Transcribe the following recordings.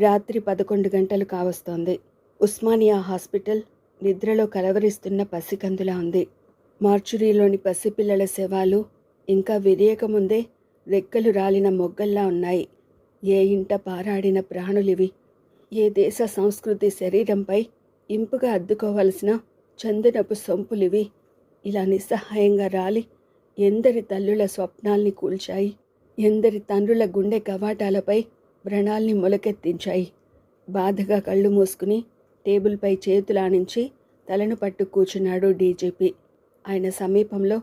రాత్రి పదకొండు గంటలు కావస్తోంది. ఉస్మానియా హాస్పిటల్ నిద్రలో కలవరిస్తున్న పసికందులా ఉంది. మార్చురీలోని పసిపిల్లల శవాలు ఇంకా విరియకముందే రెక్కలు రాలిన మొగ్గల్లా ఉన్నాయి. ఏ ఇంట పారాడిన ప్రాణులివి? ఏ దేశ సంస్కృతి శరీరంపై ఇంపుగా అద్దుకోవలసిన చందనపు సొంపులివి? ఇలా నిస్సహాయంగా రాలి ఎందరి తల్లుల స్వప్నాల్ని కూల్చాయి? ఎందరి తండ్రుల గుండె కవాటాలపై వ్రణాల్ని మొలకెత్తించాయి. బాధగా కళ్ళు మూసుకుని టేబుల్పై చేతులానించి తలను పట్టు కూర్చున్నాడు డీజీపీ. ఆయన సమీపంలో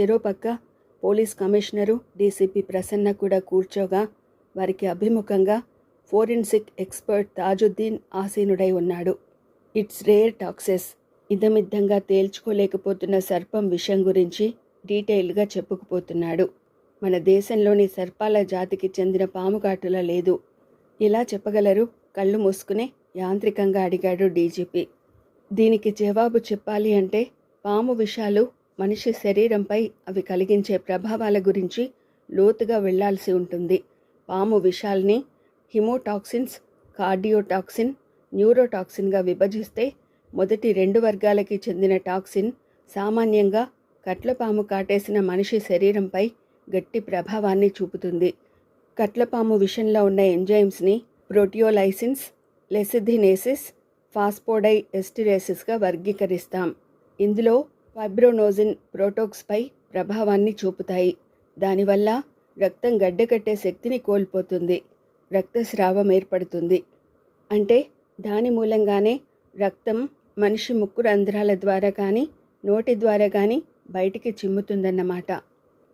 చెరోపక్క పోలీస్ కమిషనరు డీసీపీ ప్రసన్న కూడా కూర్చోగా వారికి అభిముఖంగా ఫోరెన్సిక్ ఎక్స్పర్ట్ తాజుద్దీన్ ఆసీనుడై ఉన్నాడు. It's rare toxins. ఇదమిద్దంగా తేల్చుకోలేకపోతున్న సర్పం విషయం గురించి డీటెయిల్గా చెప్పుకుపోతున్నాడు. మన దేశంలోని సర్పాల జాతికి చెందిన పాము కాటులా లేదు. ఇలా చెప్పగలరు? కళ్ళు మూసుకునే యాంత్రికంగా అడిగాడు డీజీపీ. దీనికి జవాబు చెప్పాలి అంటే పాము విషాలు మనిషి శరీరంపై అవి కలిగించే ప్రభావాల గురించి లోతుగా వెళ్ళాల్సి ఉంటుంది. పాము విషాల్ని హిమోటాక్సిన్స్ కార్డియోటాక్సిన్ న్యూరోటాక్సిన్గా విభజిస్తే మొదటి రెండు వర్గాలకి చెందిన టాక్సిన్ సామాన్యంగా కట్లపాము కాటేసిన మనిషి శరీరంపై గట్టి ప్రభావాన్ని చూపుతుంది. కట్లపాము విషంలో ఉన్న ఎంజైమ్స్ని ప్రోటియోలైసిన్స్ లెసిథినేసిస్ ఫాస్పోడై ఎస్టిరేసిస్గా వర్గీకరిస్తాం. ఇందులో ఫైబ్రోనోజిన్ ప్రోటోక్స్పై ప్రభావాన్ని చూపుతాయి. దానివల్ల రక్తం గడ్డకట్టే శక్తిని కోల్పోతుంది. రక్తస్రావం ఏర్పడుతుంది. అంటే దాని మూలంగానే రక్తం మనిషి ముక్కు రంధ్రాల ద్వారా కానీ నోటి ద్వారా కానీ బయటికి చిమ్ముతుందన్నమాట.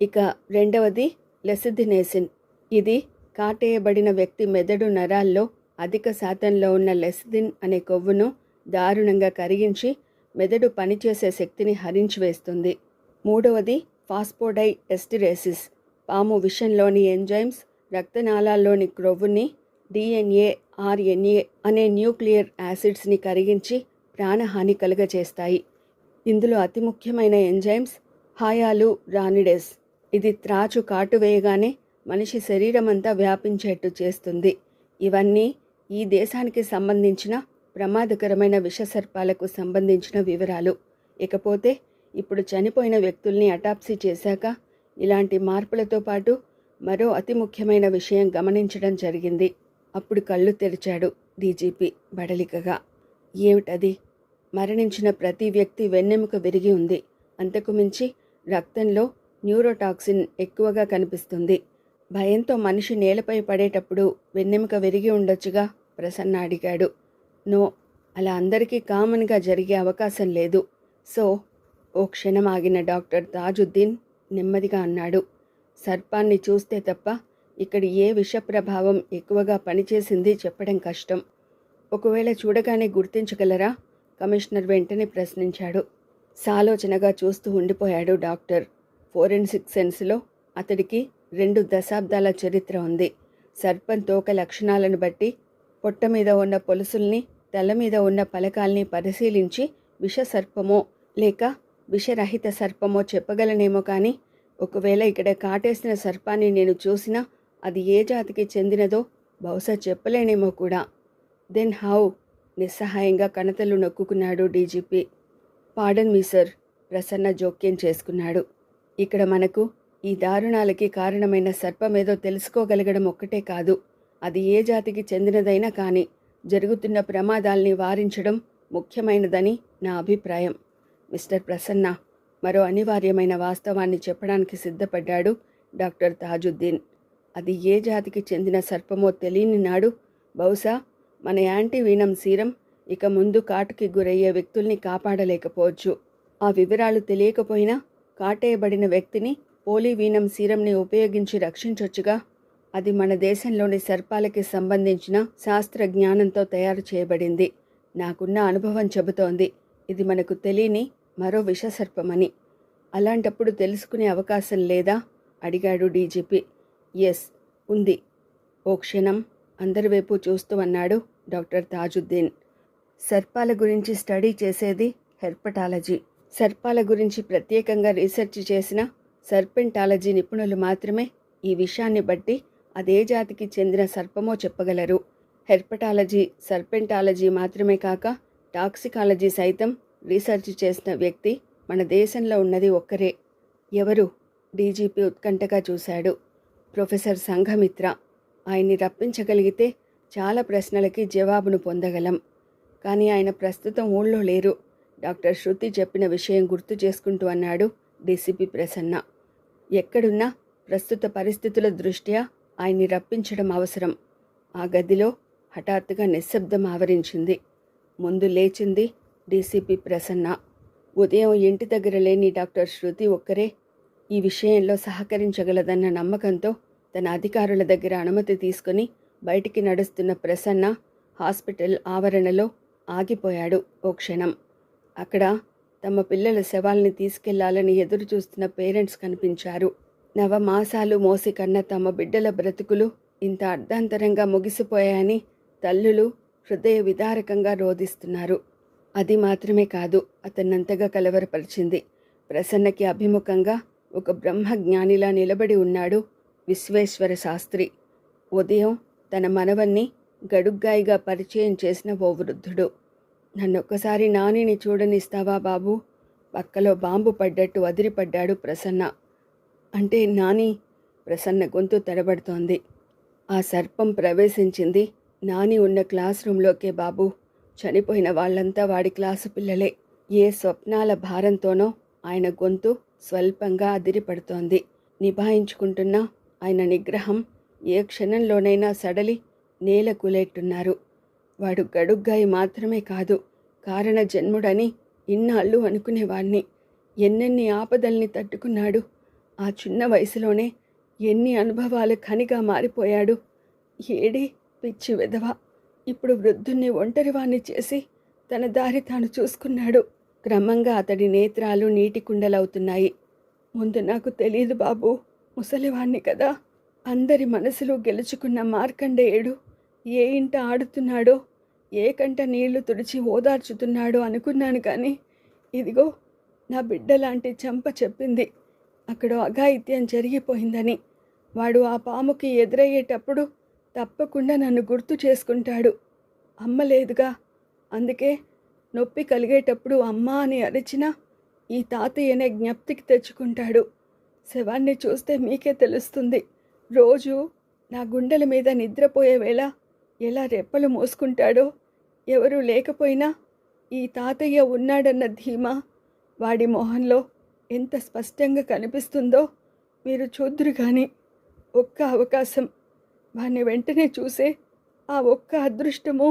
ఇక రెండవది లెసిథినేసిన్ ఇది కాటేయబడిన వ్యక్తి మెదడు నరాల్లో అధిక శాతంలో ఉన్న లెసిథిన్ అనే కొవ్వును దారుణంగా కరిగించి మెదడు పనిచేసే శక్తిని హరించివేస్తుంది మూడవది ఫాస్పోడై ఎస్టిరేసిస్ పాము విషంలోని ఎంజైమ్స్ రక్తనాళాల్లోని క్రొవ్వుని డిఎన్ఏ ఆర్ఎన్ఏ అనే న్యూక్లియర్ యాసిడ్స్ని కరిగించి ప్రాణహాని కలుగజేస్తాయి. ఇందులో అతి ముఖ్యమైన ఎంజైమ్స్ హాయాలు రానిడెస్. ఇది త్రాచు కాటు వేయగానే మనిషి శరీరం అంతా వ్యాపించేట్టు చేస్తుంది. ఇవన్నీ ఈ దేశానికి సంబంధించిన ప్రమాదకరమైన విషసర్పాలకు సంబంధించిన వివరాలు. ఇకపోతే ఇప్పుడు చనిపోయిన వ్యక్తుల్ని అటాప్సీ చేశాక ఇలాంటి మార్పులతో పాటు మరో అతి ముఖ్యమైన విషయం గమనించడం జరిగింది. అప్పుడు కళ్ళు తెరిచాడు డీజీపీ బడలికగా. ఏమిటది? మరణించిన ప్రతి వ్యక్తి వెన్నెముక విరిగి ఉంది. అంతకుమించి రక్తంలో న్యూరోటాక్సిన్ ఎక్కువగా కనిపిస్తుంది. భయంతో మనిషి నేలపై పడేటప్పుడు వెన్నెముక విరిగి ఉండొచ్చుగా ప్రసన్న అడిగాడు. నో అలా అందరికీ కామన్గా జరిగే అవకాశం లేదు. సో ఓ క్షణం ఆగిన డాక్టర్ తాజుద్దీన్ నెమ్మదిగా అన్నాడు. సర్పాన్ని చూస్తే తప్ప ఇక్కడ ఏ విష ప్రభావం ఎక్కువగా పనిచేసింది చెప్పడం కష్టం. ఒకవేళ చూడగానే గుర్తించగలరా? కమిషనర్ వెంటనే ప్రశ్నించాడు. సాలోచనగా చూస్తూ ఉండిపోయాడు డాక్టర్. ఫోరెన్సిక్ సెన్స్లో అతడికి రెండు దశాబ్దాల చరిత్ర ఉంది. సర్పం తోక లక్షణాలను బట్టి పొట్ట మీద ఉన్న పొలుసుల్ని తల మీద ఉన్న పలకాల్ని పరిశీలించి విష సర్పమో లేక విషరహిత సర్పమో చెప్పగలనేమో కానీ ఒకవేళ ఇక్కడ కాటేసిన సర్పాన్ని నేను చూసినా అది ఏ జాతికి చెందినదో బహుశా చెప్పలేనేమో కూడా. Then how? నిస్సహాయంగా కణతలు నొక్కుకున్నాడు DGP. Pardon me sir Prasanna జోక్యం చేసుకున్నాడు. ఇక్కడ మనకు ఈ దారుణాలకి కారణమైన సర్పమేదో తెలుసుకోగలగడం ఒక్కటే కాదు. అది ఏ జాతికి చెందినదైనా కానీ జరుగుతున్న ప్రమాదాల్ని వారించడం ముఖ్యమైనదని నా అభిప్రాయం. మిస్టర్ ప్రసన్న మరో అనివార్యమైన వాస్తవాన్ని చెప్పడానికి సిద్ధపడ్డాడు డాక్టర్ తాజుద్దీన్. అది ఏ జాతికి చెందిన సర్పమో తెలియని నాడు బహుశా మన యాంటీవీనం సీరం ఇక ముందు కాటుకి గురయ్యే వ్యక్తుల్ని కాపాడలేకపోవచ్చు. ఆ వివరాలు తెలియకపోయినా కాటేయబడిన వ్యక్తిని పోలీవీనం సీరంని ఉపయోగించి రక్షించొచ్చుగా. అది మన దేశంలోని సర్పాలకి సంబంధించిన శాస్త్ర జ్ఞానంతో తయారు చేయబడింది. నాకున్న అనుభవం చెబుతోంది. ఇది మనకు తెలియని మరో విషసర్పమని. అలాంటప్పుడు తెలుసుకునే అవకాశం లేదా? అడిగాడు డీజీపీ. ఎస్ ఉంది. ఓ క్షణం అందరి వైపు చూస్తూ అన్నాడు డాక్టర్ తాజుద్దీన్. సర్పాల గురించి స్టడీ చేసేది హెర్పటాలజీ. సర్పాల గురించి ప్రత్యేకంగా రీసెర్చ్ చేసిన సర్పెంటాలజీ నిపుణులు మాత్రమే ఈ విషయాన్ని బట్టి అదే జాతికి చెందిన సర్పమో చెప్పగలరు. హెర్పటాలజీ సర్పెంటాలజీ మాత్రమే కాక టాక్సికాలజీ సైతం రీసెర్చ్ చేసిన వ్యక్తి మన దేశంలో ఉన్నది ఒక్కరే. ఎవరు? డీజీపీ ఉత్కంఠగా చూశాడు. ప్రొఫెసర్ సంఘమిత్ర. ఆయన్ని రప్పించగలిగితే చాలా ప్రశ్నలకి జవాబును పొందగలం. కానీ ఆయన ప్రస్తుతం ఊళ్ళో లేరు. డాక్టర్ శృతి చెప్పిన విషయం గుర్తు చేసుకుంటూ అన్నాడు డీసీపీ ప్రసన్న. ఎక్కడున్నా ప్రస్తుత పరిస్థితుల దృష్ట్యా ఆయన్ని రప్పించడం అవసరం. ఆ గదిలో హఠాత్తుగా నిశ్శబ్దం ఆవరించింది. ముందు లేచింది డీసీపీ ప్రసన్న. ఉదయం ఇంటి దగ్గర లేని డాక్టర్ శృతి ఒక్కరే ఈ విషయంలో సహకరించగలదన్న నమ్మకంతో తన అధికారుల దగ్గర అనుమతి తీసుకుని బయటికి నడుస్తున్న ప్రసన్న హాస్పిటల్ ఆవరణలో ఆగిపోయాడు ఓ క్షణం. అక్కడ తమ పిల్లల శవాల్ని తీసుకెళ్ళాలని ఎదురు చూస్తున్న పేరెంట్స్ కనిపించారు. నవమాసాలు మోసి కన్న తమ బిడ్డల బ్రతుకులు ఇంత అర్ధాంతరంగా ముగిసిపోయాయని తల్లులు హృదయ విదారకంగా రోధిస్తున్నారు. అది మాత్రమే కాదు అతన్నంతగా కలవరపరిచింది. ప్రసన్నకి అభిముఖంగా ఒక బ్రహ్మజ్ఞానిలా నిలబడి ఉన్నాడు విశ్వేశ్వర శాస్త్రి. ఉదయం తన మనవన్ని గడుగ్గాయిగా పరిచయం చేసిన ఓ వృద్ధుడు. నన్నొక్కసారి నానిని చూడనిస్తావా బాబు? పక్కలో బాంబు పడ్డట్టు వదిలిపడ్డాడు ప్రసన్న. అంటే నాని? ప్రసన్న గొంతు తడబడుతోంది. ఆ సర్పం ప్రవేశించింది. నాని ఉన్న క్లాస్ రూంలోకే బాబు. చనిపోయిన వాళ్ళంతా వాడి క్లాసు పిల్లలే. ఏ స్వప్నాల భారంతోనో ఆయన గొంతు స్వల్పంగా అదిరిపడుతోంది. నిభాయించుకుంటున్న ఆయన నిగ్రహం ఏ క్షణంలోనైనా సడలి నేల కూలేట్టున్నారు. వాడు గడుగ్గాయి మాత్రమే కాదు కారణ జన్ముడని ఇన్నాళ్ళు అనుకునేవాణ్ణి. ఎన్నెన్ని ఆపదల్ని తట్టుకున్నాడు. ఆ చిన్న వయసులోనే ఎన్ని అనుభవాలు ఖనిగా మారిపోయాడు. ఏడి పిచ్చి విధవ. ఇప్పుడు వృద్ధుణ్ణి ఒంటరివాణ్ణి చేసి తన దారి తాను చూసుకున్నాడు. క్రమంగా అతడి నేత్రాలు నీటి కుండలవుతున్నాయి. ముందు నాకు తెలియదు బాబు ముసలివాణ్ణి కదా. అందరి మనసులు గెలుచుకున్న మార్కండేయుడు ఏ ఇంట ఆడుతున్నాడో ఏ కంట నీళ్ళు తుడిచి ఓదార్చుతున్నాడో అనుకున్నాను కానీ ఇదిగో నా బిడ్డ లాంటి చెంప చెప్పింది. అక్కడ అఘాయిత్యం జరిగిపోయిందని. వాడు ఆ పాముకి ఎదురయ్యేటప్పుడు తప్పకుండా నన్ను గుర్తు చేసుకుంటాడు. అమ్మ లేదుగా. అందుకే నొప్పి కలిగేటప్పుడు అమ్మ అని అరిచినా ఈ తాతయ్యనే జ్ఞప్తికి తెచ్చుకుంటాడు. శవాన్ని చూస్తే మీకే తెలుస్తుంది. రోజు నా గుండెల మీద నిద్రపోయే వేళ ఎలా రెప్పలు మోసుకుంటాడో ఎవరూ లేకపోయినా ఈ తాతయ్య ఉన్నాడన్న ధీమా వాడి మొహంలో ఎంత స్పష్టంగా కనిపిస్తుందో మీరు చూద్దురు కానీ ఒక్క అవకాశం వాణ్ణి వెంటనే చూసే ఆ ఒక్క అదృష్టము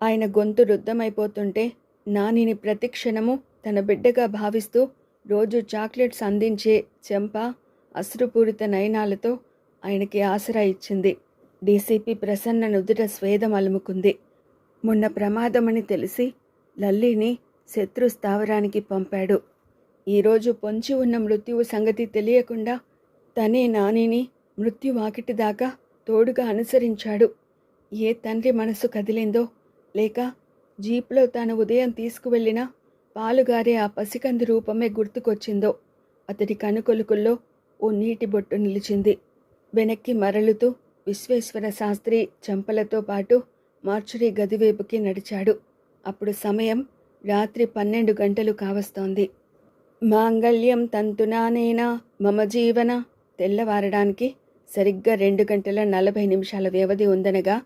ఆయన గొంతు రుద్ధమైపోతుంటే నానిని ప్రతిక్షణము తన బిడ్డగా భావిస్తూ రోజు చాక్లెట్స్ అందించే చెంప అశ్రుపూరిత నయనాలతో ఆయనకి ఆసరా ఇచ్చింది. డీసీపీ ప్రసన్న నుదుట స్వేదం అలుముకుంది. మొన్న ప్రమాదమని తెలిసి లల్లిని శత్రు స్థావరానికి పంపాడు. ఈరోజు పొంచి ఉన్న మృత్యువు సంగతి తెలియకుండా తనే నానిని మృత్యు వాకిటి దాకా తోడుగా అనుసరించాడు. ఏ తండ్రి మనసు కదిలిందో లేక జీప్లో తాను ఉదయం తీసుకువెళ్ళిన పాలుగారే ఆ పసికంది రూపమే గుర్తుకొచ్చిందో అతడి కనుకొలుకుల్లో ఓ నీటి బొట్టు నిలిచింది. వెనక్కి మరలుతూ విశ్వేశ్వర శాస్త్రి చెంపలతో పాటు మార్చురీ గదివైపుకి నడిచాడు. అప్పుడు సమయం రాత్రి పన్నెండు గంటలు కావస్తోంది. మాంగళ్యం తంతునానేనా మమ జీవన తెల్లవారడానికి సరిగ్గా రెండు గంటల నలభై నిమిషాల వ్యవధి ఉందనగా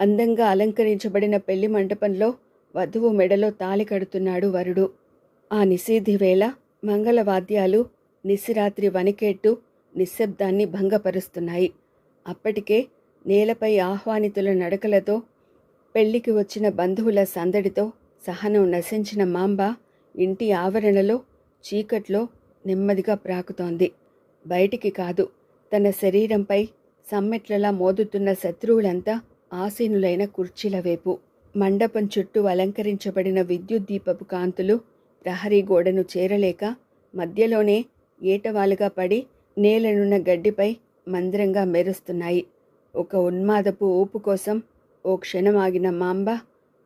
అందంగా అలంకరించబడిన పెళ్ళి మంటపంలో వధువు మెడలో తాలి కడుతున్నాడు వరుడు. ఆ నిశీధి వేళ మంగళవాద్యాలు నిశిరాత్రి వణికేట్టు నిశ్శబ్దాన్ని భంగపరుస్తున్నాయి. అప్పటికే నేలపై ఆహ్వానితుల నడకలతో పెళ్ళికి వచ్చిన బంధువుల సందడితో సహనం నశించిన మాంబ ఇంటి ఆవరణలో చీకట్లో నెమ్మదిగా ప్రాకుతోంది. బయటికి కాదు తన శరీరంపై సమ్మెట్లలా మోదుతున్న శత్రువులంతా ఆసీనులైన కుర్చీల వైపు. మండపం చుట్టూ అలంకరించబడిన విద్యుత్ దీపపు కాంతులు ప్రహరీ గోడను చేరలేక మధ్యలోనే ఏటవాలుగా పడి నేలనున్న గడ్డిపై మందిరంగా మెరుస్తున్నాయి. ఒక ఉన్మాదపు ఊపు కోసం ఓ క్షణం ఆగిన మాంబ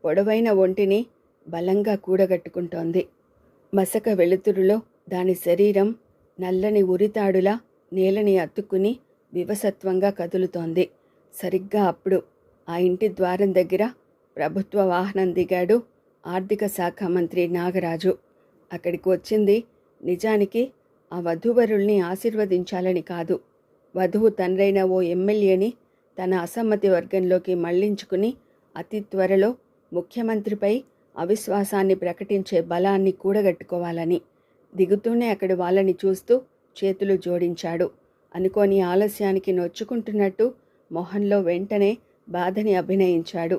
పొడవైన ఒంటిని బలంగా కూడగట్టుకుంటోంది. మసక వెలుతురులో దాని శరీరం నల్లని ఉరితాడులా నేలని అత్తుకుని వివసత్వంగా కదులుతోంది. సరిగ్గా అప్పుడు ఆ ఇంటి ద్వారం దగ్గర ప్రభుత్వ వాహనం దిగాడు ఆర్థిక శాఖ మంత్రి నాగరాజు. అక్కడికి వచ్చింది నిజానికి ఆ వధూవరుల్ని ఆశీర్వదించాలని కాదు. వధువు తండ్రైన ఓ ఎమ్మెల్యేని తన అసమ్మతి వర్గంలోకి మళ్ళించుకుని అతి త్వరలో ముఖ్యమంత్రిపై అవిశ్వాసాన్ని ప్రకటించే బలాన్ని కూడగట్టుకోవాలని దిగుతూనే అక్కడి వాళ్ళని చూస్తూ చేతులు జోడించాడు. అనుకోని ఆలస్యానికి నొచ్చుకుంటున్నట్టు మొహంలో వెంటనే బాధని అభినయించాడు.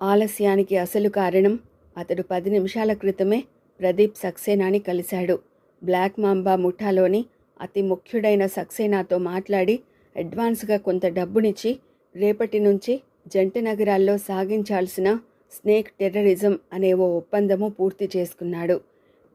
ఆలస్యానికి అసలు కారణం అతడు పది నిమిషాల క్రితమే ప్రదీప్ సక్సేనాని కలిశాడు. బ్లాక్ మాంబా ముఠాలోని అతి ముఖ్యుడైన సక్సేనాతో మాట్లాడి అడ్వాన్స్గా కొంత డబ్బునిచ్చి రేపటి నుంచి జంట నగరాల్లో సాగించాల్సిన స్నేక్ టెర్రరిజం అనే ఓ ఒప్పందము పూర్తి చేసుకున్నాడు.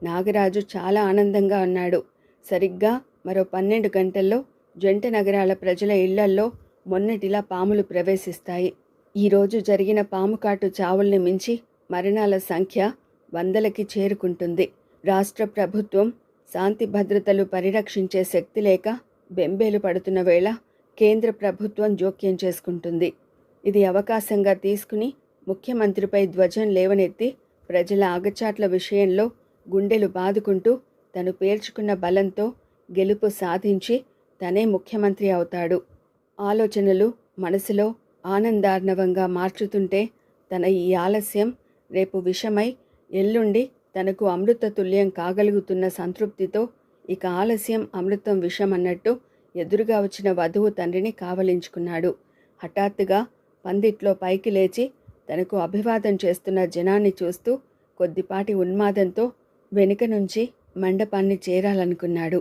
నాగరాజు చాలా ఆనందంగా ఉన్నాడు. సరిగ్గా మరో పన్నెండు గంటల్లో జంట నగరాల ప్రజల ఇళ్ళల్లో మొన్నటిలా పాములు ప్రవేశిస్తాయి. ఈరోజు జరిగిన పాము కాటు చావుల్ని మించి మరణాల సంఖ్య వందలకి చేరుకుంటుంది. రాష్ట్ర ప్రభుత్వం శాంతి భద్రతలు పరిరక్షించే శక్తి లేక బెంబేలు పడుతున్న వేళ కేంద్ర ప్రభుత్వం జోక్యం చేసుకుంటుంది. ఇది అవకాశంగా తీసుకుని ముఖ్యమంత్రిపై ధ్వజం లేవనెత్తి ప్రజల ఆగచాట్ల విషయంలో గుండెలు బాదుకుంటూ తను పేర్చుకున్న బలంతో గెలుపు సాధించి తనే ముఖ్యమంత్రి అవుతాడు. ఆలోచనలు మనసులో ఆనందార్ణవంగా మార్చుతుంటే తన ఈ ఆలస్యం రేపు విషమై ఎల్లుండి తనకు అమృత తుల్యం కాగలుగుతున్న సంతృప్తితో ఇక ఆలస్యం అమృతం విషం అన్నట్టు ఎదురుగా వచ్చిన వధువు తండ్రిని కావలించుకున్నాడు. హఠాత్తుగా పందిట్లో పైకి లేచి తనకు అభివాదం చేస్తున్న జనాన్ని చూస్తూ కొద్దిపాటి ఉన్మాదంతో వెనుక నుంచి మండపాన్ని చేరాలనుకున్నాడు.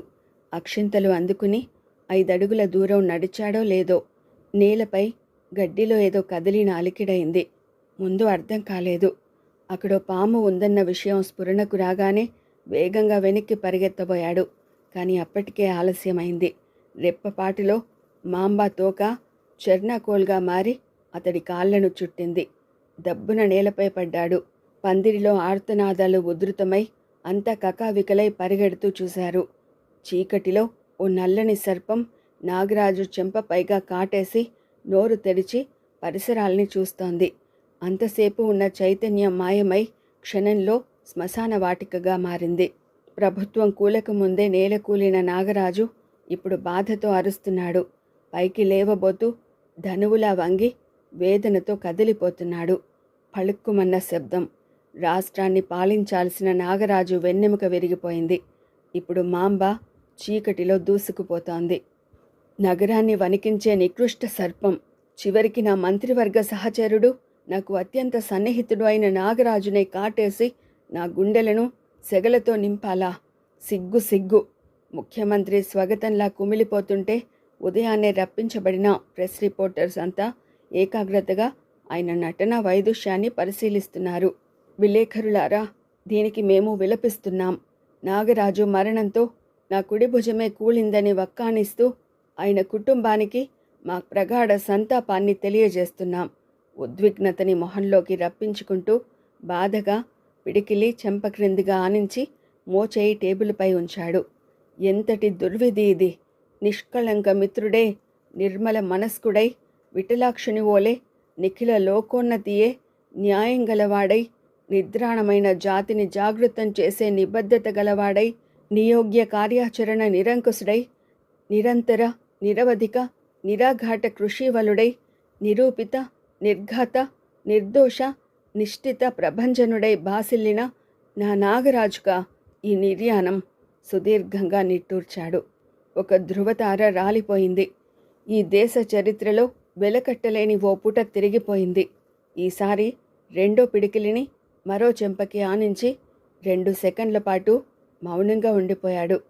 అక్షింతలు అందుకుని ఐదడుగుల దూరం నడిచాడో లేదో నేలపై గడ్డిలో ఏదో కదిలిన అలికిడైంది. ముందు అర్థం కాలేదు. అక్కడో పాము ఉందన్న విషయం స్ఫురణకు రాగానే వేగంగా వెనక్కి పరిగెత్తబోయాడు. కానీ అప్పటికే ఆలస్యమైంది. రెప్పపాటిలో మాంబా తోక చెర్నాకోల్గా మారి అతడి కాళ్ళను చుట్టింది. దబ్బున నేలపై పడ్డాడు. పందిరిలో ఆర్తనాదాలు ఉధృతమై అంతా కకావికలై పరిగెడుతూ చూశారు. చీకటిలో ఓ నల్లని సర్పం నాగరాజు చెంప పైగా కాటేసి నోరు తెరిచి పరిసరాల్ని చూస్తోంది. అంతసేపు ఉన్న చైతన్యం మాయమై క్షణంలో శ్మశాన వాటికగా మారింది. ప్రభుత్వం కూలకు ముందే నేలకూలిన నాగరాజు ఇప్పుడు బాధతో అరుస్తున్నాడు. పైకి లేవబోతూ ధనువులా వంగి వేదనతో కదిలిపోతున్నాడు. పళుక్కుమన్న శబ్దం. రాష్ట్రాన్ని పాలించాల్సిన నాగరాజు వెన్నెముక విరిగిపోయింది. ఇప్పుడు మాంబ చీకటిలో దూసుకుపోతోంది. నగరాన్ని వణికించే నికృష్ట సర్పం. చివరికి నా మంత్రివర్గ సహచరుడు నాకు అత్యంత సన్నిహితుడు అయిన నాగరాజునే కాటేసి నా గుండెలను సెగలతో నింపాలా? సిగ్గు సిగ్గు. ముఖ్యమంత్రి స్వాగతంలా కుమిలిపోతుంటే ఉదయాన్నే రప్పించబడిన ప్రెస్ రిపోర్టర్స్ అంతా ఏకాగ్రతగా ఆయన నటన వైదుష్యాన్ని పరిశీలిస్తున్నారు. విలేఖరులారా దీనికి మేము విలపిస్తున్నాం. నాగరాజు మరణంతో నా కుడి భుజమే కూలిందని వక్కానిస్తూ ఆయన కుటుంబానికి మా ప్రగాఢ సంతాపాన్ని తెలియజేస్తున్నాం. ఉద్విగ్నతని మొహంలోకి రప్పించుకుంటూ బాధగా పిడికిలి చెంప క్రిందిగా ఆనించి మోచేయి టేబుల్పై ఉంచాడు. ఎంతటి దుర్విధి ఇది! నిష్కళంక మిత్రుడే నిర్మల మనస్కుడై విఠలాక్షుని ఓలే నిఖిల లోకోన్నతియే న్యాయం గలవాడై నిద్రాణమైన జాతిని జాగృతం చేసే నిబద్ధత గలవాడై నియోగ్య కార్యాచరణ నిరంకుశుడై నిరంతర నిరవధిక నిరాఘాట కృషివలుడై నిరూపిత నిర్ఘాత నిర్దోష నిష్ఠిత ప్రభంజనుడై బాసిల్లిన నా నాగరాజుగా ఈ నిర్యాణం సుదీర్ఘంగా నిట్టూర్చాడు. ఒక ధృవతార రాలిపోయింది. ఈ దేశ చరిత్రలో వెలకట్టలేని ఓ పుట తిరిగిపోయింది. ఈసారి రెండో పిడికిలిని మరో చెంపకి ఆనించి రెండు సెకండ్ల పాటు మౌనంగా ఉండిపోయాడు.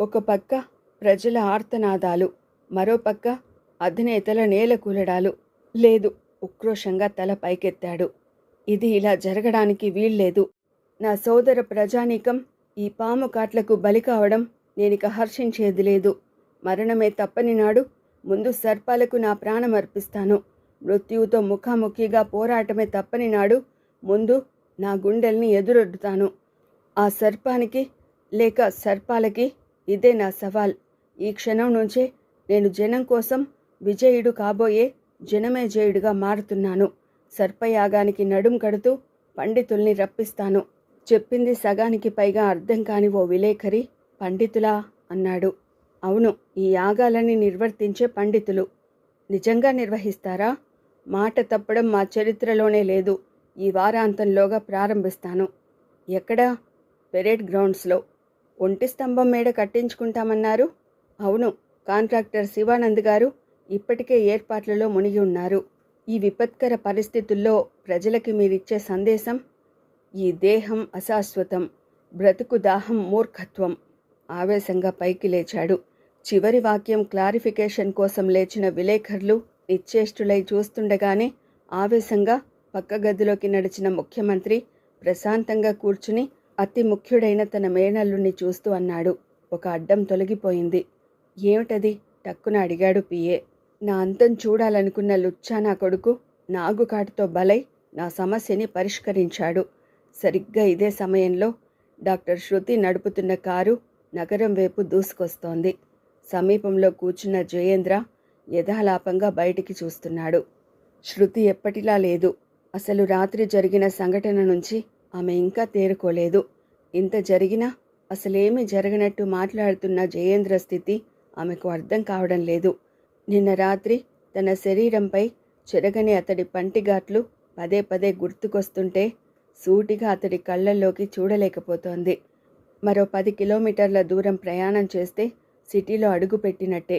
ఒక పక్క ప్రజల ఆర్తనాదాలు మరో పక్క అధినేతల నేల కూలడాలు లేదు ఉక్రోషంగా తల పైకెత్తాడు. ఇది ఇలా జరగడానికి వీల్లేదు. నా సోదర ప్రజానీకం ఈ పాము కాట్లకు బలి కావడం నేనిక హర్షించేది లేదు. మరణమే తప్పని నాడు ముందు సర్పాలకు నా ప్రాణం అర్పిస్తాను. మృత్యువుతో ముఖాముఖిగా పోరాటమే తప్పని నాడు ముందు నా గుండెల్ని ఎదురొడ్డుతాను. ఆ సర్పానికి లేక సర్పాలకి ఇదే నా సవాల్. ఈ క్షణం నుంచే నేను జనం కోసం విజయుడు కాబోయే జనమేజయుడిగా మారుతున్నాను. సర్పయాగానికి నడుం కడుతూ పండితుల్ని రప్పిస్తాను. చెప్పింది సగానికి పైగా అర్థం కాని ఓ విలేఖరి పండితులా అన్నాడు. అవును ఈ యాగాలని నిర్వర్తించే పండితులు. నిజంగా నిర్వహిస్తారా? మాట తప్పడం మా చరిత్రలోనే లేదు. ఈ వారాంతంలోగా ప్రారంభిస్తాను. ఎక్కడా? పెరేడ్ గ్రౌండ్స్లో. ఒంటి స్తంభం మేడ కట్టించుకుంటామన్నారు? అవును కాంట్రాక్టర్ శివానంద్ గారు ఇప్పటికే ఏర్పాట్లలో మునిగి ఉన్నారు. ఈ విపత్కర పరిస్థితుల్లో ప్రజలకి మీరిచ్చే సందేశం ఈ దేహం అశాశ్వతం బ్రతుకు దాహం మూర్ఖత్వం ఆవేశంగా పైకి లేచాడు. చివరి వాక్యం క్లారిఫికేషన్ కోసం లేచిన విలేకరులు నిశ్చేష్టులై చూస్తుండగానే ఆవేశంగా పక్క గదిలోకి నడిచిన ముఖ్యమంత్రి ప్రశాంతంగా కూర్చుని అతి ముఖ్యుడైన తన మేనల్లుని చూస్తూ అన్నాడు. ఒక అడ్డం తొలగిపోయింది. ఏమిటది? టక్కున అడిగాడు పిఏ నా అంతం చూడాలనుకున్న లుచ్చా నా కొడుకు నాగుకాటుతో బలై నా సమస్యని పరిష్కరించాడు. సరిగ్గా ఇదే సమయంలో డాక్టర్ శృతి నడుపుతున్న కారు నగరం వైపు దూసుకొస్తోంది. సమీపంలో కూర్చున్న జయేంద్ర యథాలాపంగా బయటికి చూస్తున్నాడు. శృతి ఎప్పటిలా లేదు. అసలు రాత్రి జరిగిన సంఘటన నుంచి ఆమె ఇంకా తేరుకోలేదు. ఇంత జరిగినా అసలేమీ జరగనట్టు మాట్లాడుతున్న జయేంద్ర స్థితి ఆమెకు అర్థం కావడం లేదు. నిన్న రాత్రి తన శరీరంపై చెరగని అతడి పంటిఘాట్లు పదే పదే గుర్తుకొస్తుంటే సూటిగా అతడి కళ్ళల్లోకి చూడలేకపోతోంది. మరో పది కిలోమీటర్ల దూరం ప్రయాణం చేస్తే సిటీలో అడుగుపెట్టినట్టే.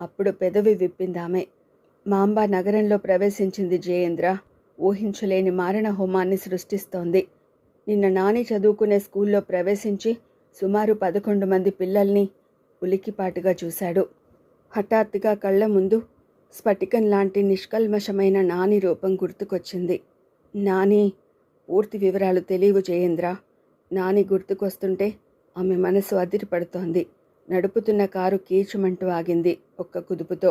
అప్పుడు పెదవి విప్పిందామె మాంబా నగరంలో ప్రవేశించింది జయేంద్ర. ఊహించలేని మారణ హోమాన్ని సృష్టిస్తోంది. నిన్న నాని చదువుకునే స్కూల్లో ప్రవేశించి సుమారు పదకొండు మంది పిల్లల్ని ఉలికిపాటుగా చూశాడు. హఠాత్తుగా కళ్ళ ముందు స్ఫటికం లాంటి నిష్కల్మషమైన నాని రూపం గుర్తుకొచ్చింది. నాని పూర్తి వివరాలు తెలియవు జయేంద్ర. నాని గుర్తుకొస్తుంటే ఆమె మనసు అదిరిపడుతోంది. నడుపుతున్న కారు కీచుమంటూ ఆగింది ఒక్క కుదుపుతో.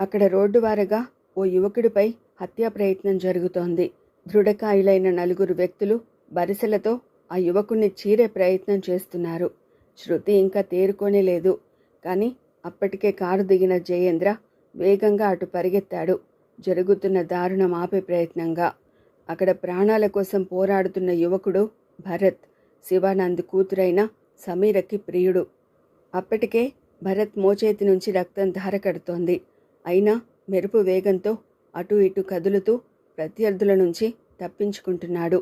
అక్కడ రోడ్డు వారగా ఓ యువకుడిపై హత్యా ప్రయత్నం జరుగుతోంది. దృఢకాయులైన నలుగురు వ్యక్తులు బరిసెలతో ఆ యువకుణ్ణి చీరే ప్రయత్నం చేస్తున్నారు. శృతి ఇంకా తేరుకోనే లేదు కానీ అప్పటికే కారు దిగిన జయేంద్ర వేగంగా అటు పరిగెత్తాడు. జరుగుతున్న దారుణం ఆపే ప్రయత్నంగా. అక్కడ ప్రాణాల కోసం పోరాడుతున్న యువకుడు భరత్ శివానంద్ కూతురైన సమీరకి ప్రియుడు. అప్పటికే భరత్ మోచేతి నుంచి రక్తం ధారకడుతోంది అయినా మెరుపు వేగంతో అటు ఇటు కదులుతూ ప్రత్యర్థుల నుంచి తప్పించుకుంటున్నాడు.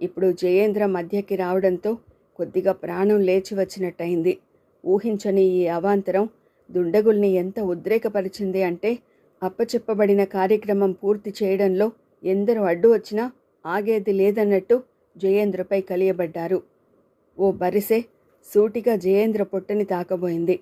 ఇప్పుడు జయేంద్ర మధ్యకి రావడంతో కొద్దిగా ప్రాణం లేచి వచ్చినట్టయింది. ఊహించని ఈ అవాంతరం దుండగుల్ని ఎంత ఉద్రేకపరిచింది అంటే అప్పచెప్పబడిన కార్యక్రమం పూర్తి చేయడంలో ఎందరో అడ్డు వచ్చినా ఆగేది లేదన్నట్టు జయేంద్రపై కలియబడ్డారు. ఓ బరిసే సూటిగా జయేంద్ర పొట్టని తాకబోయింది.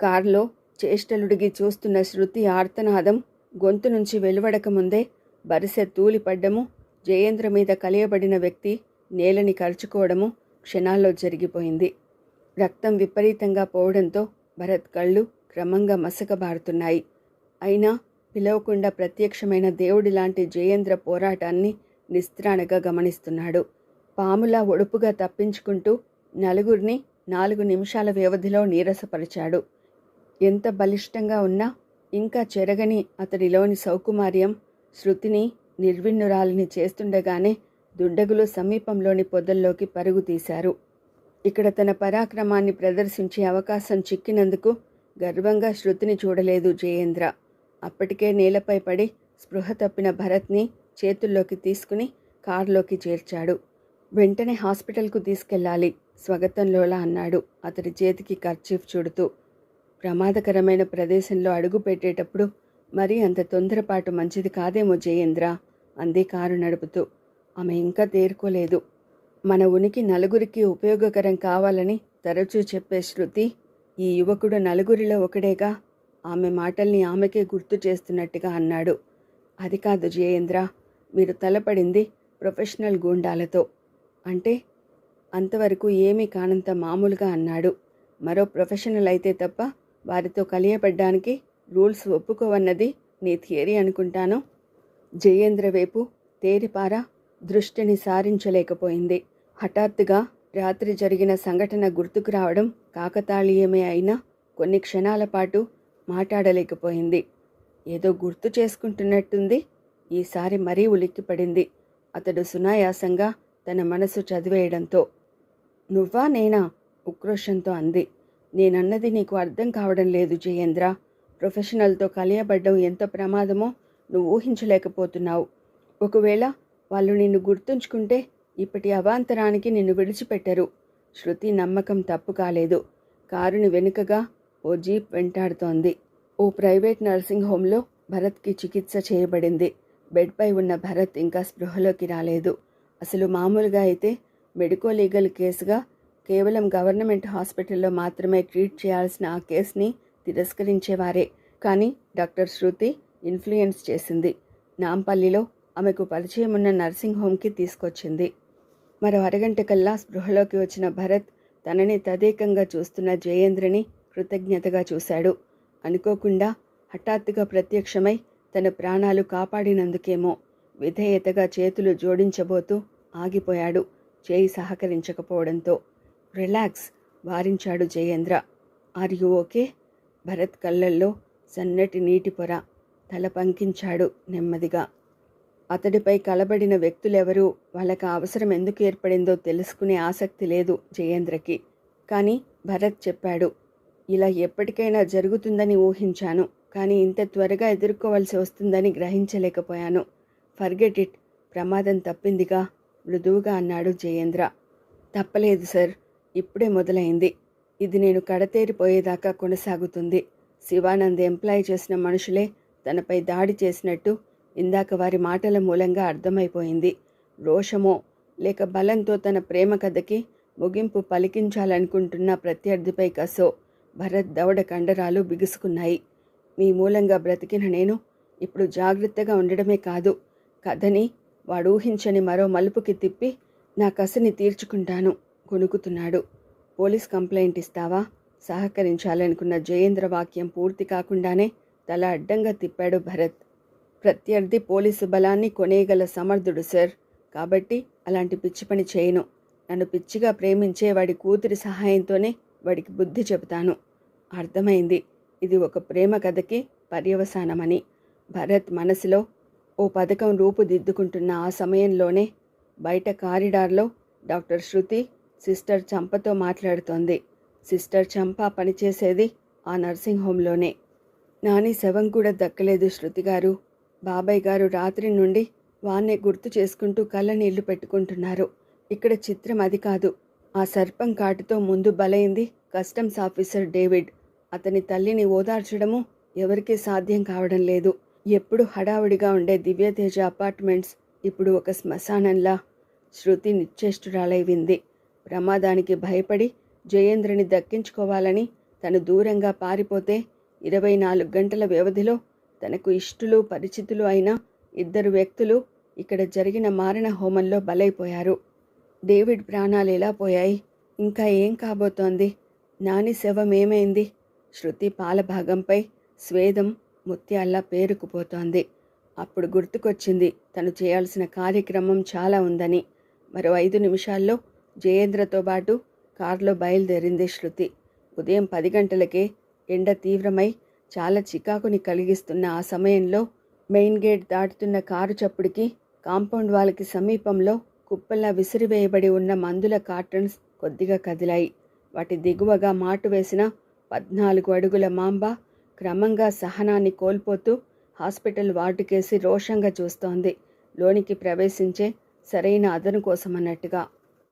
కారులో చేష్టలుడిగి చూస్తున్న శృతి ఆర్తనాదం గొంతు నుంచి వెలువడకముందే బరిసె తూలిపడ్డము జయేంద్ర మీద కలియబడిన వ్యక్తి నేలని కరుచుకోవడము క్షణాల్లో జరిగిపోయింది. రక్తం విపరీతంగా పోవడంతో భరత్ కళ్ళు క్రమంగా మసకబారుతున్నాయి. అయినా పిలవకుండా ప్రత్యక్షమైన దేవుడి లాంటి జయేంద్ర పోరాటాన్ని నిస్త్రాణగా గమనిస్తున్నాడు. పాములా ఒడుపుగా తప్పించుకుంటూ నలుగురిని నాలుగు నిమిషాల వ్యవధిలో నీరసపరిచాడు. ఎంత బలిష్టంగా ఉన్నా ఇంకా చెరగని అతడిలోని సౌకుమార్యం శృతిని నిర్విన్నురాలిని చేస్తుండగానే దుండగులు సమీపంలోని పొదల్లోకి పరుగు తీశారు. ఇక్కడ తన పరాక్రమాన్ని ప్రదర్శించే అవకాశం చిక్కినందుకు గర్వంగా శృతిని చూడలేదు జయేంద్ర. అప్పటికే నేలపై పడి స్పృహ తప్పిన భరత్ని చేతుల్లోకి తీసుకుని కారులోకి చేర్చాడు. వెంటనే హాస్పిటల్కు తీసుకెళ్ళాలి స్వగతంలోలా అన్నాడు అతడి చేతికి కర్చీఫ్ చూడుతూ. ప్రమాదకరమైన ప్రదేశంలో అడుగు పెట్టేటప్పుడు మరీ అంత తొందరపాటు మంచిది కాదేమో జయేంద్ర అంది కారు నడుపుతూ. ఆమె ఇంకా తేరుకోలేదు. మన ఉనికి నలుగురికి ఉపయోగకరం కావాలని తరచూ చెప్పే శృతి ఈ యువకుడు నలుగురిలో ఒకడేగా. ఆమె మాటల్ని ఆమెకే గుర్తు చేస్తున్నట్టుగా అన్నాడు. అది కాదు జయేంద్ర మీరు తలపడింది ప్రొఫెషనల్ గూండాలతో. అంటే? అంతవరకు ఏమీ కానంత మామూలుగా అన్నాడు. మరో ప్రొఫెషనల్ అయితే తప్ప వారితో కలియపడ్డానికి రూల్స్ ఒప్పుకోవన్నది నీ థియరీ అనుకుంటాను. జయేంద్ర వైపు తేరిపార దృష్టిని సారించలేకపోయింది. హఠాత్తుగా రాత్రి జరిగిన సంఘటన గుర్తుకు రావడం కాకతాళీయమే అయినా కొన్ని క్షణాల పాటు మాట్లాడలేకపోయింది. ఏదో గుర్తు చేసుకుంటున్నట్టుంది. ఈసారి మరీ ఉలిక్కిపడింది. అతడు సునాయాసంగా తన మనసు చదివేయడంతో నువ్వా నేనా? ఉక్రోషంతో అంది. నేనన్నది నీకు అర్థం కావడం లేదు జయేంద్ర. ప్రొఫెషనల్తో కలియబడ్డం ఎంత ప్రమాదమో నువ్వు ఊహించలేకపోతున్నావు. ఒకవేళ వాళ్ళు నిన్ను గుర్తుంచుకుంటే ఇప్పటి అవాంతరానికి నిన్ను విడిచిపెట్టరు. శృతి నమ్మకం తప్పు కాలేదు. కారుని వెనుకగా ఓ జీప్ వెంటాడుతోంది. ఓ ప్రైవేట్ నర్సింగ్ హోంలో భరత్కి చికిత్స చేయబడింది. బెడ్పై ఉన్న భరత్ ఇంకా స్పృహలోకి రాలేదు. అసలు మామూలుగా అయితే మెడికో లీగల్ కేసుగా కేవలం గవర్నమెంట్ హాస్పిటల్లో మాత్రమే ట్రీట్ చేయాల్సిన ఆ కేసుని తిరస్కరించేవారే. కానీ డాక్టర్ శృతి ఇన్ఫ్లుయెన్స్ చేసింది. నాంపల్లిలో ఆమెకు పరిచయం ఉన్న నర్సింగ్ హోమ్కి తీసుకొచ్చింది. మరో అరగంట కల్లా స్పృహలోకి వచ్చిన భరత్ తనని తదేకంగా చూస్తున్న జయేంద్రని కృతజ్ఞతగా చూశాడు. అనుకోకుండా హఠాత్తుగా ప్రత్యక్షమై తన ప్రాణాలు కాపాడినందుకేమో విధేయతగా చేతులు జోడించబోతూ ఆగిపోయాడు చేయి సహకరించకపోవడంతో. Relax వారించాడు Jayendra. Are you okay? Bharat కళ్ళల్లో సన్నటి నీటి పొర తల పంకించాడు నెమ్మదిగా. అతడిపై కలబడిన వ్యక్తులెవరూ? వాళ్ళకి అవసరం ఎందుకు ఏర్పడిందో తెలుసుకునే ఆసక్తి లేదు జయేంద్రకి. కానీ భరత్ చెప్పాడు ఇలా ఎప్పటికైనా జరుగుతుందని ఊహించాను కానీ ఇంత త్వరగా ఎదుర్కోవాల్సి వస్తుందని గ్రహించలేకపోయాను. ఫర్గెట్ ఇట్ ప్రమాదం తప్పిందిగా మృదువుగా అన్నాడు జయేంద్ర. తప్పలేదు సార్ ఇప్పుడే మొదలైంది. ఇది నేను కడతేరిపోయేదాకా కొనసాగుతుంది. శివానంద్ ఎంప్లాయ్ చేసిన మనుషులే తనపై దాడి చేసినట్టు ఇందాక వారి మాటల మూలంగా అర్థమైపోయింది. రోషమో లేక బలంతో తన ప్రేమ కథకి ముగింపు పలికించాలనుకుంటున్న ప్రత్యర్థిపై కసో భరత్ దవడ కండరాలు బిగుసుకున్నాయి. మీ మూలంగా బ్రతికిన నేను ఇప్పుడు జాగ్రత్తగా ఉండడమే కాదు కథని వాడు ఊహించని మరో మలుపుకి తిప్పి నా కసిని తీర్చుకుంటాను కొనుకుతున్నాడు పోలీస్ కంప్లైంట్ ఇస్తావా? సహకరించాలనుకున్న జయేంద్ర వాక్యం పూర్తి కాకుండానే తల అడ్డంగా తిప్పాడు భరత్. ప్రత్యర్థి పోలీసు బలాన్ని కొనేయగల సమర్థుడు సార్. కాబట్టి అలాంటి పిచ్చి పని చేయను. నన్ను పిచ్చిగా ప్రేమించే వాడి కూతురి సహాయంతోనే వాడికి బుద్ధి చెబుతాను. అర్థమైంది. ఇది ఒక ప్రేమ కథకి పర్యవసానమని. భరత్ మనసులో ఓ పథకం రూపుదిద్దుకుంటున్న ఆ సమయంలోనే బయట కారిడార్లో డాక్టర్ శృతి సిస్టర్ చంపతో మాట్లాడుతోంది. సిస్టర్ చంప పనిచేసేది ఆ నర్సింగ్ హోంలోనే నాని శవం కూడా దక్కలేదు శృతి గారు. బాబాయ్ గారు రాత్రి నుండి వాన్నే గుర్తు చేసుకుంటూ కళ్ళ నీళ్ళు పెట్టుకుంటున్నారు. ఇక్కడ చిత్రం అది కాదు. ఆ సర్పం కాటుతో ముందు బలైంది కస్టమ్స్ ఆఫీసర్ డేవిడ్. అతని తల్లిని ఓదార్చడము ఎవరికీ సాధ్యం కావడం లేదు. ఎప్పుడు హడావుడిగా ఉండే దివ్యతేజ అపార్ట్మెంట్స్ ఇప్పుడు ఒక శ్మశానంలా శృతి నిశ్చేష్టురాలై వింది. ప్రమాదానికి భయపడి జయేంద్రని దక్కించుకోవాలని తను దూరంగా పారిపోతే ఇరవై నాలుగు గంటల వ్యవధిలో తనకు ఇష్టులు పరిచితులు అయిన ఇద్దరు వ్యక్తులు ఇక్కడ జరిగిన మారణ హోమంలో బలైపోయారు. డేవిడ్ ప్రాణాలు ఎలా పోయాయి? ఇంకా ఏం కాబోతోంది? నాని శవం ఏమైంది? శృతి పాలభాగంపై స్వేదం ముత్యాల్లా పేరుకుపోతోంది. అప్పుడు గుర్తుకొచ్చింది తను చేయాల్సిన కార్యక్రమం చాలా ఉందని. మరో ఐదు నిమిషాల్లో జయేంద్రతో పాటు కారులో బయలుదేరింది శృతి. ఉదయం పది గంటలకే ఎండ తీవ్రమై చాలా చికాకుని కలిగిస్తున్న ఆ సమయంలో మెయిన్ గేట్ దాటుతున్న కారు చప్పుడికి కాంపౌండ్ వాళ్ళకి సమీపంలో కుప్పల్లా విసిరివేయబడి ఉన్న మందుల కార్టన్స్ కొద్దిగా కదిలాయి. వాటి దిగువగా మాటు వేసిన పద్నాలుగు అడుగుల మాంబ క్రమంగా సహనాన్ని కోల్పోతూ హాస్పిటల్ వార్డుకేసి రోషంగా చూస్తోంది. లోనికి ప్రవేశించే సరైన అదను కోసమన్నట్టుగా